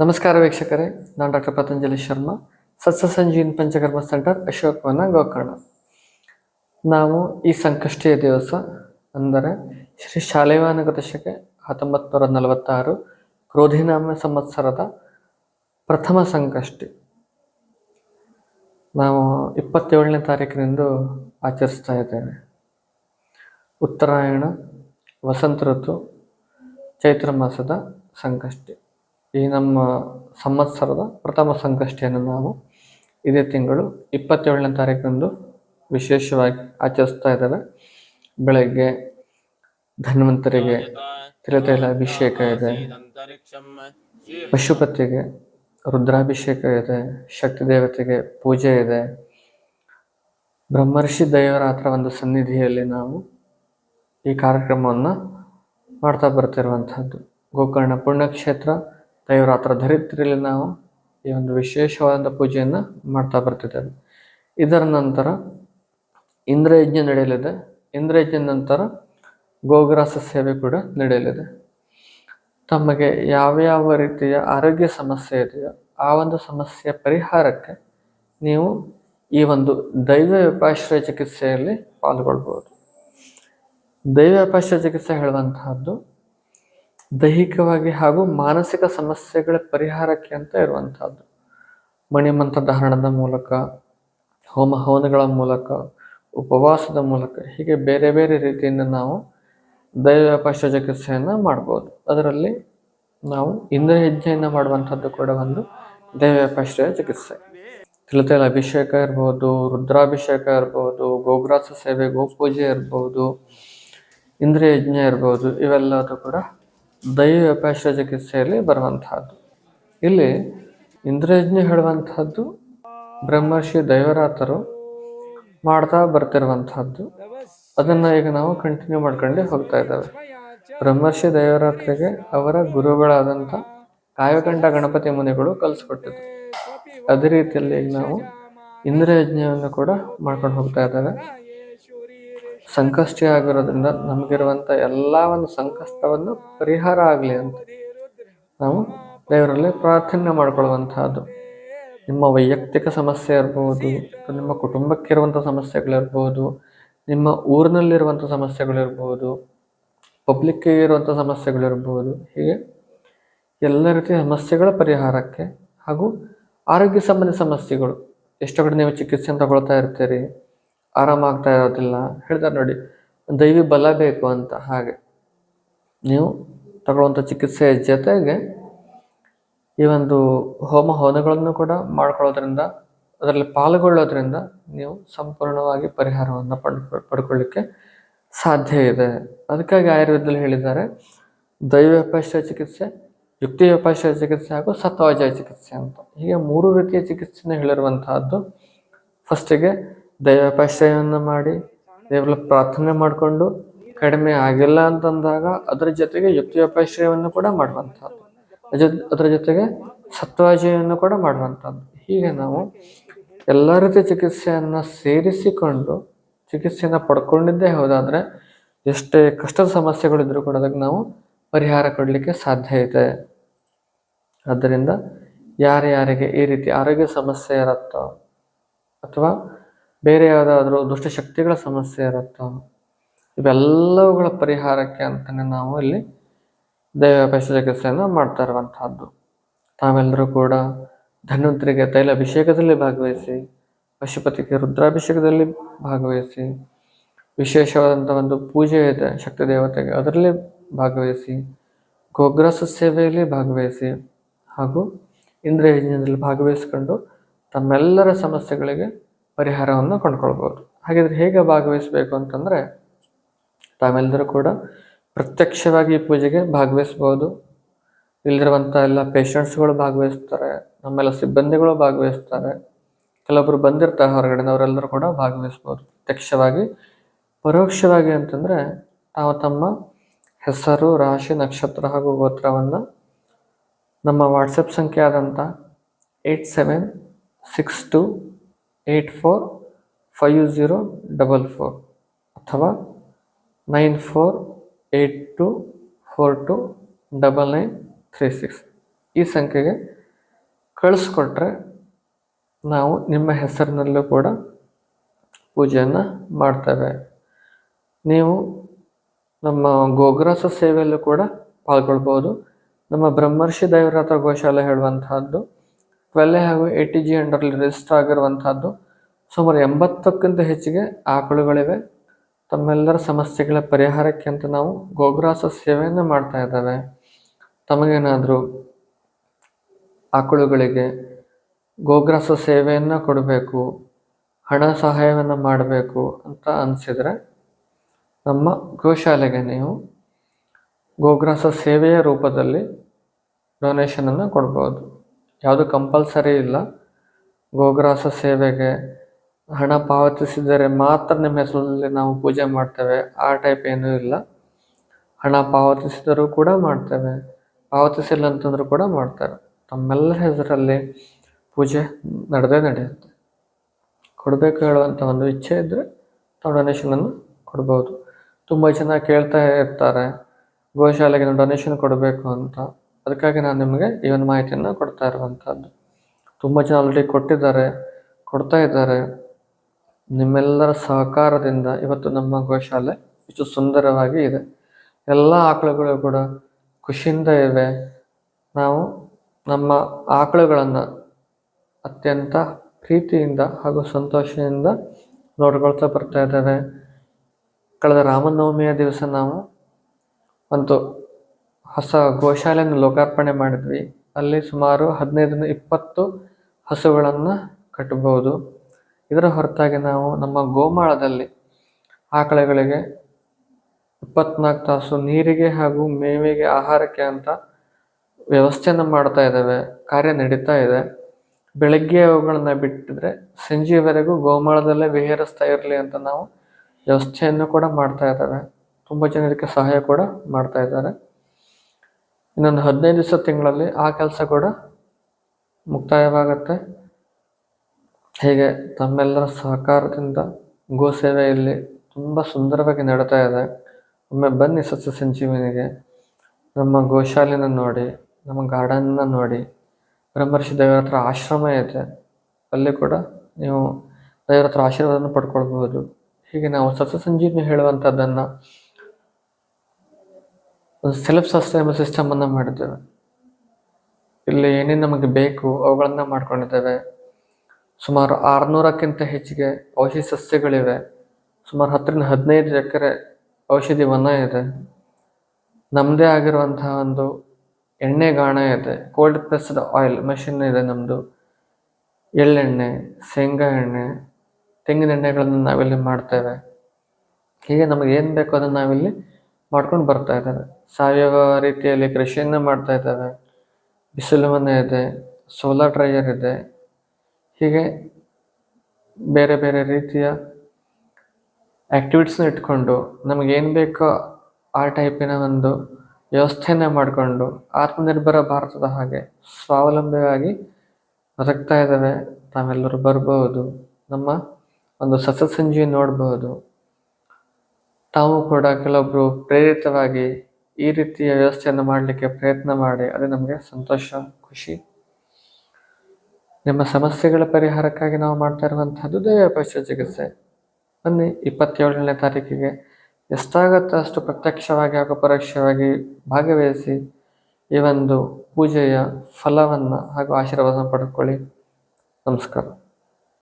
ನಮಸ್ಕಾರ ವೀಕ್ಷಕರೇ, ನಾನು ಡಾಕ್ಟರ್ ಪತಂಜಲಿ ಶರ್ಮಾ ಸತ್ಸ ಸಂಜೀವಿನ ಪಂಚಕರ್ಮ ಸೆಂಟರ್ ಅಶೋಕವನ ಗೋಕರ್ಣ. ನಾವು ಈ ಸಂಕಷ್ಟಿಯ ದಿವಸ ಅಂದರೆ ಶ್ರೀ ಶಾಲೆವಾನಗ ಹತ್ತೊಂಬತ್ತು ನೂರ ನಲವತ್ತಾರು ಕ್ರೋಧಿನಾಮ ಸಂವತ್ಸರದ ಪ್ರಥಮ ಸಂಕಷ್ಟಿ. ನಾವು ಇಪ್ಪತ್ತೇಳನೇ ತಾರೀಕಿನಿಂದ ಆಚರಿಸ್ತಾ ಇದ್ದೇವೆ. ಉತ್ತರಾಯಣ, ವಸಂತ ಋತು, ಚೈತ್ರ ಮಾಸದ ಸಂಕಷ್ಟಿ. ಈ ನಮ್ಮ ಸಂವತ್ಸರದ ಪ್ರಥಮ ಸಂಕಷ್ಟಿಯನ್ನು ನಾವು ಇದೇ ತಿಂಗಳು ಇಪ್ಪತ್ತೇಳನೇ ತಾರೀಕಂದು ವಿಶೇಷವಾಗಿ ಆಚರಿಸ್ತಾ ಇದ್ದೇವೆ. ಬೆಳಗ್ಗೆ ಧನ್ವಂತರಿಗೆ ತಿಲತೈಲ ಅಭಿಷೇಕ ಇದೆ. ಪಶುಪತಿಗೆ ರುದ್ರಾಭಿಷೇಕ ಇದೆ. ಶಕ್ತಿ ದೇವತೆಗೆ ಪೂಜೆ ಇದೆ. ಬ್ರಹ್ಮರ್ಷಿ ದೈವರಾತ್ರ ಒಂದು ಸನ್ನಿಧಿಯಲ್ಲಿ ನಾವು ಈ ಕಾರ್ಯಕ್ರಮವನ್ನು ಮಾಡ್ತಾ ಬರ್ತಿರುವಂಥದ್ದು. ಗೋಕರ್ಣ ಪುಣ್ಯಕ್ಷೇತ್ರ ದೈವರಾತ್ರ ಧರಿತ್ರಿಯಲ್ಲಿ ನಾವು ಈ ಒಂದು ವಿಶೇಷವಾದ ಪೂಜೆಯನ್ನು ಮಾಡ್ತಾ ಬರ್ತಿದ್ದೇವೆ. ಇದರ ನಂತರ ಇಂದ್ರಯಜ್ಞ ನಡೆಯಲಿದೆ. ಇಂದ್ರಯಜ್ಞ ನಂತರ ಗೋಗ್ರಾಸ ಸೇವೆ ಕೂಡ ನಡೆಯಲಿದೆ. ತಮಗೆ ಯಾವ್ಯಾವ ರೀತಿಯ ಆರೋಗ್ಯ ಸಮಸ್ಯೆ ಇದೆಯೋ ಆ ಒಂದು ಸಮಸ್ಯೆಯ ಪರಿಹಾರಕ್ಕೆ ನೀವು ಈ ಒಂದು ದೈವ ವ್ಯಪಾಶ್ರಯ ಚಿಕಿತ್ಸೆಯಲ್ಲಿ ಪಾಲ್ಗೊಳ್ಬೋದು ದೈವ ವ್ಯಪಾಶ್ರಯ ಚಿಕಿತ್ಸೆ ಹೇಳುವಂತಹದ್ದು ದೈಹಿಕವಾಗಿ ಹಾಗೂ ಮಾನಸಿಕ ಸಮಸ್ಯೆಗಳ ಪರಿಹಾರಕ್ಕೆ ಅಂತ ಇರುವಂತಹದ್ದು ಮಣಿಮಂತ್ರ ಧಾರಣದ ಮೂಲಕ, ಹೋಮ ಹವನಗಳ ಮೂಲಕ, ಉಪವಾಸದ ಮೂಲಕ, ಹೀಗೆ ಬೇರೆ ಬೇರೆ ರೀತಿಯಿಂದ ನಾವು ದೈವ ವ್ಯಾಪಾರ ಚಿಕಿತ್ಸೆಯನ್ನು ಮಾಡ್ಬೋದು. ಅದರಲ್ಲಿ ನಾವು ಇಂದ್ರ ಹೆಜ್ಜೆಯಿಂದ ಮಾಡುವಂಥದ್ದು ಕೂಡ ಒಂದು ದೈವ ಪಶ್ರಯ ಚಿಕಿತ್ಸೆ. ತಿಳತೆಯಲ್ಲಿ ಅಭಿಷೇಕ ಇರ್ಬೋದು, ರುದ್ರಾಭಿಷೇಕ ಇರ್ಬೋದು, ಗೋಗ್ರಾಸ ಸೇವೆ, ಗೋಪೂಜೆ ಇರ್ಬೋದು ಇಂದ್ರಿಯ ಯಜ್ಞ ಇರ್ಬೋದು, ಇವೆಲ್ಲದೂ ಕೂಡ ದೈವ ವ್ಯಾಪಾಶ್ರಯ ಚಿಕಿತ್ಸೆಯಲ್ಲಿ ಬರುವಂತಹದ್ದು ಇಲ್ಲಿ ಇಂದ್ರಯಜ್ಞ ಹೇಳುವಂತಹದ್ದು ಬ್ರಹ್ಮರ್ಷಿ ದೈವರಾತರು ಮಾಡ್ತಾ ಬರ್ತಿರುವಂತಹದ್ದು ಅದನ್ನ ಈಗ ನಾವು ಕಂಟಿನ್ಯೂ ಮಾಡ್ಕೊಂಡೆ ಹೋಗ್ತಾ ಇದ್ದೇವೆ. ಬ್ರಹ್ಮರ್ಷಿ ದೈವರಾತ್ರಿಗೆ ಅವರ ಗುರುಗಳಾದಂಥ ಕಾಯಕಂಠ ಗಣಪತಿ ಮುನಿಗಳು ಕಲಿಸ್ಕೊಟ್ಟಿದ್ರು ಅದೇ ರೀತಿಯಲ್ಲಿ ಈಗ ನಾವು ಇಂದ್ರಯಜ್ಞವನ್ನು ಕೂಡ ಮಾಡ್ಕೊಂಡು ಹೋಗ್ತಾ ಇದ್ದೇವೆ. ಸಂಕಷ್ಟಿ ಆಗಿರೋದ್ರಿಂದ ನಮಗಿರುವಂಥ ಎಲ್ಲ ಒಂದು ಸಂಕಷ್ಟವನ್ನು ಪರಿಹಾರ ಆಗಲಿ ಅಂತ. ನಾವು ದೇವರಲ್ಲಿ ಪ್ರಾರ್ಥನೆ ಮಾಡ್ಕೊಳ್ಳುವಂತಹದ್ದು. ನಿಮ್ಮ ವೈಯಕ್ತಿಕ ಸಮಸ್ಯೆ ಇರ್ಬೋದು ನಿಮ್ಮ ನಿಮ್ಮ ಕುಟುಂಬಕ್ಕಿರುವಂಥ ಸಮಸ್ಯೆಗಳಿರ್ಬೋದು, ನಿಮ್ಮ ಊರಿನಲ್ಲಿರುವಂಥ ಸಮಸ್ಯೆಗಳಿರ್ಬೋದು ಪಬ್ಲಿಕ್ಗೆ ಇರುವಂಥ ಸಮಸ್ಯೆಗಳಿರ್ಬೋದು, ಹೀಗೆ ಎಲ್ಲ ರೀತಿಯ ಸಮಸ್ಯೆಗಳ ಪರಿಹಾರಕ್ಕೆ ಹಾಗೂ ಆರೋಗ್ಯ ಸಂಬಂಧಿ ಸಮಸ್ಯೆಗಳು. ಎಷ್ಟೋ ಕಡೆ ನೀವು ಚಿಕಿತ್ಸೆಯನ್ನು ತಗೊಳ್ತಾ ಇರ್ತೀರಿ ಆರಾಮಾಗ್ತಾ ಇರೋದಿಲ್ಲ. ಹೇಳ್ತಾರೆ ನೋಡಿ, ದೈವಿ ಬಲ ಬೇಕು ಅಂತ ಹಾಗೆ. ನೀವು ತಗೊಳ್ಳುವಂಥ ಚಿಕಿತ್ಸೆಯ ಜೊತೆಗೆ ಈ ಒಂದು ಹೋಮ ಹವನಗಳನ್ನು ಕೂಡ ಮಾಡ್ಕೊಳ್ಳೋದ್ರಿಂದ, ಅದರಲ್ಲಿ ಪಾಲ್ಗೊಳ್ಳೋದ್ರಿಂದ ನೀವು ಸಂಪೂರ್ಣವಾಗಿ ಪರಿಹಾರವನ್ನು ಪಡ್ ಪಡ್ಕೊಳ್ಳಿಕ್ಕೆ ಸಾಧ್ಯ ಇದೆ. ಅದಕ್ಕಾಗಿ ಆಯುರ್ವೇದದಲ್ಲಿ ಹೇಳಿದ್ದಾರೆ, ದೈವ ವ್ಯಾಪಾಶ್ರಯ ಚಿಕಿತ್ಸೆ, ಯುಕ್ತಿ ವ್ಯಾಪಾಶ್ರಯ ಚಿಕಿತ್ಸೆ ಹಾಗೂ ಸತ್ವಾಜಯ ಚಿಕಿತ್ಸೆ ಅಂತ. ಹೀಗೆ ಮೂರು ರೀತಿಯ ಚಿಕಿತ್ಸೆನ ಹೇಳಿರುವಂತಹದ್ದು. ಫಸ್ಟಿಗೆ ದೈವ ಮಾಡಿ ದೇವರ ಪ್ರಾರ್ಥನೆ ಮಾಡಿಕೊಂಡು ಕಡಿಮೆ ಆಗಿಲ್ಲ ಅಂತಂದಾಗ ಅದರ ಜೊತೆಗೆ ಯುಕ್ತಿಯೋಪಾಶ್ರಯವನ್ನು ಕೂಡ ಮಾಡುವಂಥದ್ದು. ಅದರ ಜೊತೆಗೆ ಸತ್ವಾಜಯವನ್ನು ಕೂಡ ಮಾಡುವಂಥದ್ದು. ಹೀಗೆ ನಾವು ಎಲ್ಲ ರೀತಿಯ ಚಿಕಿತ್ಸೆಯನ್ನು ಸೇರಿಸಿಕೊಂಡು ಚಿಕಿತ್ಸೆಯನ್ನು ಪಡ್ಕೊಂಡಿದ್ದೇ ಹೋದಾದರೆ ಎಷ್ಟೇ ಕಷ್ಟದ ಸಮಸ್ಯೆಗಳಿದ್ರೂ ಕೂಡ ಅದಕ್ಕೆ ನಾವು ಪರಿಹಾರ ಕೊಡಲಿಕ್ಕೆ ಸಾಧ್ಯ ಇದೆ. ಆದ್ದರಿಂದ ಯಾರ್ಯಾರಿಗೆ ಈ ರೀತಿ ಆರೋಗ್ಯ ಸಮಸ್ಯೆ ಇರುತ್ತೋ ಅಥವಾ ಬೇರೆ ಯಾವುದಾದ್ರೂ ದುಷ್ಟಶಕ್ತಿಗಳ ಸಮಸ್ಯೆ ಇರುತ್ತೋ, ಇವೆಲ್ಲವುಗಳ ಪರಿಹಾರಕ್ಕೆ ಅಂತಲೇ ನಾವು ಇಲ್ಲಿ ದೈವ ಚಿಕಿತ್ಸೆಯನ್ನು ಮಾಡ್ತಾ ಇರುವಂತಹದ್ದು. ತಾವೆಲ್ಲರೂ ಕೂಡ ಧನ್ವಂತರಿಗೆ ತೈಲ ಅಭಿಷೇಕದಲ್ಲಿ ಭಾಗವಹಿಸಿ, ಪಶುಪತಿಗೆ ರುದ್ರಾಭಿಷೇಕದಲ್ಲಿ ಭಾಗವಹಿಸಿ ವಿಶೇಷವಾದಂಥ ಒಂದು ಪೂಜೆ ಇದೆ ಶಕ್ತಿ ದೇವತೆಗೆ, ಅದರಲ್ಲಿ ಭಾಗವಹಿಸಿ ಗೋಗ್ರಾಸ ಸೇವೆಯಲ್ಲಿ ಭಾಗವಹಿಸಿ ಹಾಗೂ ಇಂದ್ರಿಯ ಭಾಗವಹಿಸಿಕೊಂಡು ತಮ್ಮೆಲ್ಲರ ಸಮಸ್ಯೆಗಳಿಗೆ ಪರಿಹಾರವನ್ನು ಕೊಂಡ್ಕೊಳ್ಬೋದು. ಹಾಗಿದ್ರೆ ಹೇಗೆ ಭಾಗವಹಿಸಬೇಕು ಅಂತಂದರೆ, ತಾವೆಲ್ಲರೂ ಕೂಡ ಪ್ರತ್ಯಕ್ಷವಾಗಿ ಈ ಪೂಜೆಗೆ ಭಾಗವಹಿಸ್ಬೋದು. ಇಲ್ಲಿರುವಂಥ ಎಲ್ಲ ಪೇಷಂಟ್ಸ್ಗಳು ಭಾಗವಹಿಸ್ತಾರೆ, ನಮ್ಮೆಲ್ಲ ಸಿಬ್ಬಂದಿಗಳು ಭಾಗವಹಿಸ್ತಾರೆ ಕೆಲವೊಬ್ಬರು ಬಂದಿರ್ತಾರೆ ಹೊರಗಡೆ ಅವರೆಲ್ಲರೂ ಕೂಡ ಭಾಗವಹಿಸ್ಬೋದು. ಪ್ರತ್ಯಕ್ಷವಾಗಿ, ಪರೋಕ್ಷವಾಗಿ ಅಂತಂದರೆ, ತಾವು ತಮ್ಮ ಹೆಸರು, ರಾಶಿ, ನಕ್ಷತ್ರ ಹಾಗೂ ಗೋತ್ರವನ್ನು ನಮ್ಮ ವಾಟ್ಸಪ್ ಸಂಖ್ಯೆ ಆದಂಥ eight seven six two eight four five zero double four ಅಥವಾ nine four eight two four two double nine three six ಈ ಸಂಖ್ಯೆಗೆ ಕಳಿಸ್ಕೊಟ್ರೆ ನಾವು ನಿಮ್ಮ ಹೆಸರಿನಲ್ಲೂ ಕೂಡ ಪೂಜೆಯನ್ನು ಮಾಡ್ತೇವೆ. ನೀವು ನಮ್ಮ ಗೋಗ್ರಾಸ ಸೇವೆಯಲ್ಲೂ ಕೂಡ ಪಾಲ್ಗೊಳ್ಬೋದು. ನಮ್ಮ ಬ್ರಹ್ಮರ್ಷಿ ದೈವರಾತ್ರ ಗೋಶಾಲೆ ಹೇಳುವಂತಹದ್ದು ಟ್ವೆಲ್ಲೆ ಹಾಗೂ ಎ ಟಿ ಜಿ ಅಂಡರ್ಲಿ ರಿಜಿಸ್ಟರ್ ಆಗಿರುವಂತಹದ್ದು. ಸುಮಾರು ಎಂಬತ್ತಕ್ಕಿಂತ ಹೆಚ್ಚಿಗೆ ಆಕಳುಗಳಿವೆ. ತಮ್ಮೆಲ್ಲರ ಸಮಸ್ಯೆಗಳ ಪರಿಹಾರಕ್ಕೆ ಅಂತ ನಾವು ಗೋಗ್ರಾಸ ಸೇವೆಯನ್ನು ಮಾಡ್ತಾ ಇದ್ದೇವೆ. ತಮಗೇನಾದರೂ ಆಕಳುಗಳಿಗೆ ಗೋಗ್ರಾಸ ಸೇವೆಯನ್ನು ಕೊಡಬೇಕು, ಹಣ ಸಹಾಯವನ್ನು ಮಾಡಬೇಕು ಅಂತ ಅನಿಸಿದರೆ, ನಮ್ಮ ಗೋಶಾಲೆಗೆ ನೀವು ಗೋಗ್ರಾಸ ಸೇವೆಯ ರೂಪದಲ್ಲಿ ಡೊನೇಷನನ್ನು ಕೊಡ್ಬೋದು. ಯಾವುದು ಕಂಪಲ್ಸರಿ ಇಲ್ಲ. ಗೋಗ್ರಾಸ ಸೇವೆಗೆ ಹಣ ಪಾವತಿಸಿದರೆ ಮಾತ್ರ ನಿಮ್ಮ ಹೆಸರಲ್ಲಿ ನಾವು ಪೂಜೆ ಮಾಡ್ತೇವೆ. ಆ ಟೈಪ್ ಏನೂ ಇಲ್ಲ. ಹಣ ಪಾವತಿಸಿದರೂ ಕೂಡ ಮಾಡ್ತೇವೆ. ಪಾವತಿಸಿಲ್ಲ ಅಂತಂದ್ರೂ ಕೂಡ ಮಾಡ್ತಾರೆ. ತಮ್ಮೆಲ್ಲರ ಹೆಸರಲ್ಲಿ ಪೂಜೆ ನಡೆದೇ ನಡೆಯುತ್ತೆ. ಕೊಡಬೇಕು ಹೇಳುವಂಥ ಒಂದು ಇಚ್ಛೆ ಇದ್ದರೆ ನಾವು ಡೊನೇಷನನ್ನು ಕೊಡ್ಬೋದು. ತುಂಬ ಜನ ಕೇಳ್ತಾ ಇರ್ತಾರೆ, ಗೋಶಾಲೆಗೆ ಡೊನೇಷನ್ ಕೊಡಬೇಕು ಅಂತ. ಅದಕ್ಕಾಗಿ ನಾನು ನಿಮಗೆ ಈ ಒಂದು ಮಾಹಿತಿಯನ್ನು ಕೊಡ್ತಾ ಇರುವಂಥದ್ದು. ತುಂಬ ಜನ ಆಲ್ರೆಡಿ ಕೊಟ್ಟಿದ್ದಾರೆ, ಕೊಡ್ತಾ ಇದ್ದಾರೆ. ನಿಮ್ಮೆಲ್ಲರ ಸಹಕಾರದಿಂದ ಇವತ್ತು ನಮ್ಮ ಗೋಶಾಲೆ ಇಷ್ಟು ಸುಂದರವಾಗಿ ಇದೆ. ಎಲ್ಲ ಆಕಳುಗಳು ಕೂಡ ಖುಷಿಯಿಂದ ಇವೆ. ನಾವು ನಮ್ಮ ಆಕಳುಗಳನ್ನು ಅತ್ಯಂತ ಪ್ರೀತಿಯಿಂದ ಹಾಗೂ ಸಂತೋಷದಿಂದ ನೋಡ್ಕೊಳ್ತಾ ಬರ್ತಾ ಇದ್ದೇವೆ. ಕಳೆದ ರಾಮನವಮಿಯ ದಿವಸ ನಾವು ಒಂದು ಹೊಸ ಗೋಶಾಲೆಯನ್ನು ಲೋಕಾರ್ಪಣೆ ಮಾಡಿದ್ವಿ. ಅಲ್ಲಿ ಸುಮಾರು ಹದಿನೈದರಿಂದ ಇಪ್ಪತ್ತು ಹಸುಗಳನ್ನು ಕಟ್ಟಬಹುದು. ಇದರ ಹೊರತಾಗಿ ನಾವು ನಮ್ಮ ಗೋಮಾಳದಲ್ಲಿ ಆಕಳೆಗಳಿಗೆ ಇಪ್ಪತ್ನಾಲ್ಕು ತಾಸು ನೀರಿಗೆ ಹಾಗೂ ಮೇವಿಗೆ ಆಹಾರಕ್ಕೆ ಅಂತ ವ್ಯವಸ್ಥೆಯನ್ನು ಮಾಡ್ತಾ ಇದ್ದಾವೆ, ಕಾರ್ಯ ನಡೀತಾ ಇದೆ. ಬೆಳಗ್ಗೆ ಅವುಗಳನ್ನು ಬಿಟ್ಟಿದ್ರೆ ಸಂಜೆವರೆಗೂ ಗೋಮಾಳದಲ್ಲೇ ವಿಹರಿಸ್ತಾ ಇರಲಿ ಅಂತ ನಾವು ವ್ಯವಸ್ಥೆಯನ್ನು ಕೂಡ ಮಾಡ್ತಾ ಇದ್ದಾರೆ ತುಂಬ ಜನರಿಗೆ ಸಹಾಯ ಕೂಡ ಮಾಡ್ತಾ ಇದ್ದಾರೆ. ಇನ್ನೊಂದು ಹದಿನೈದು ದಿವಸ ತಿಂಗಳಲ್ಲಿ ಆ ಕೆಲಸ ಕೂಡ ಮುಕ್ತಾಯವಾಗುತ್ತೆ. ಹೀಗೆ ತಮ್ಮೆಲ್ಲರ ಸಹಕಾರದಿಂದ ಗೋ ಸೇವೆ ಇಲ್ಲಿ ತುಂಬ ಸುಂದರವಾಗಿ ನಡೀತಾ ಇದೆ. ಒಮ್ಮೆ ಬನ್ನಿ ಸಸ್ಯ ಸಂಜೀವಿನಿಗೆ ನಮ್ಮ ಗೋಶಾಲೆನ ನೋಡಿ, ನಮ್ಮ ಗಾರ್ಡನ್ನ ನೋಡಿ. ಬ್ರಹ್ಮರ್ಷಿ ದೇವರ ಹತ್ರ ಆಶ್ರಮ ಇದೆ. ಅಲ್ಲಿ ಕೂಡ ನೀವು ದೇವರ ಹತ್ರ ಆಶೀರ್ವಾದವನ್ನು ಪಡ್ಕೊಳ್ಬೋದು. ಹೀಗೆ ನಾವು ಸಸ್ಯ ಸಂಜೀವಿನಿ ಹೇಳುವಂಥದ್ದನ್ನು ಸೆಲ್ಫ್ ಸಸ್ಟೈನಬಲ್ ಸಿಸ್ಟಮನ್ನು ಮಾಡಿದ್ದೇವೆ. ಇಲ್ಲಿ ಏನೇನು ನಮಗೆ ಬೇಕು ಅವುಗಳನ್ನು ಮಾಡ್ಕೊಂಡಿದ್ದೇವೆ. ಸುಮಾರು ಆರುನೂರಕ್ಕಿಂತ ಹೆಚ್ಚಿಗೆ ಔಷಧಿ ಸಸ್ಯಗಳಿವೆ. ಸುಮಾರು ಹತ್ತರಿಂದ ಹದಿನೈದು ಎಕರೆ ಔಷಧಿ ವನ ಇದೆ. ನಮ್ಮದೇ ಆಗಿರುವಂತಹ ಒಂದು ಎಣ್ಣೆ ಗಾಣ ಇದೆ. ಕೋಲ್ಡ್ ಪ್ರೆಸ್ಡ್ ಆಯಿಲ್ ಮೆಷಿನ್ ಇದೆ ನಮ್ಮದು ಎಳ್ಳೆಣ್ಣೆ, ಶೇಂಗಾ ಎಣ್ಣೆ, ತೆಂಗಿನ ಎಣ್ಣೆಗಳನ್ನು ನಾವಿಲ್ಲಿ ಮಾಡ್ತೇವೆ. ಹೀಗೆ ನಮಗೆ ಏನು ಬೇಕೋ ಅದನ್ನು ನಾವಿಲ್ಲಿ ಮಾಡ್ಕೊಂಡು ಬರ್ತಾ ಇದ್ದಾರೆ. ಸಾವಯವ ರೀತಿಯಲ್ಲಿ ಕೃಷಿಯನ್ನು ಮಾಡ್ತಾ ಇದ್ದಾರೆ. ಬಿಸಿಲು ಮನೆ ಇದೆ ಸೋಲಾರ್ ಡ್ರೈಯರ್ ಇದೆ. ಹೀಗೆ ಬೇರೆ ಬೇರೆ ರೀತಿಯ ಆ್ಯಕ್ಟಿವಿಟೀಸ್ನ ಇಟ್ಕೊಂಡು ನಮಗೇನು ಬೇಕೋ ಆ ಟೈಪಿನ ಒಂದು ವ್ಯವಸ್ಥೆಯನ್ನು ಮಾಡಿಕೊಂಡು ಆತ್ಮನಿರ್ಭರ ಭಾರತದ ಹಾಗೆ ಸ್ವಾವಲಂಬಿಯಾಗಿ ಬದುಕ್ತಾ ಇದ್ದಾವೆ ತಾವೆಲ್ಲರೂ ಬರಬಹುದು ನಮ್ಮ ಒಂದು ಸಸ್ಯ ಸಂಜೀವಿ ನೋಡ್ಬೋದು. ತಾವು ಕೂಡ ಕೆಲವೊಬ್ಬರು ಪ್ರೇರಿತವಾಗಿ ಈ ರೀತಿಯ ವ್ಯವಸ್ಥೆಯನ್ನು ಮಾಡಲಿಕ್ಕೆ ಪ್ರಯತ್ನ ಮಾಡಿ, ಅದೇ ನಮಗೆ ಸಂತೋಷ, ಖುಷಿ. ನಿಮ್ಮ ಸಮಸ್ಯೆಗಳ ಪರಿಹಾರಕ್ಕಾಗಿ ನಾವು ಮಾಡ್ತಾ ಇರುವಂತಹದ್ದು ದೈವಪಕ್ಷ ಚಿಕಿತ್ಸೆ. ಬನ್ನಿ, ಇಪ್ಪತ್ತೇಳನೇ ತಾರೀಕಿಗೆ ಎಷ್ಟಾಗತ್ತೋ ಅಷ್ಟು ಪ್ರತ್ಯಕ್ಷವಾಗಿ ಹಾಗೂ ಪರೋಕ್ಷವಾಗಿ ಭಾಗವಹಿಸಿ ಈ ಒಂದು ಪೂಜೆಯ ಫಲವನ್ನು ಹಾಗೂ ಆಶೀರ್ವಾದವನ್ನು ಪಡ್ಕೊಳ್ಳಿ. ನಮಸ್ಕಾರ.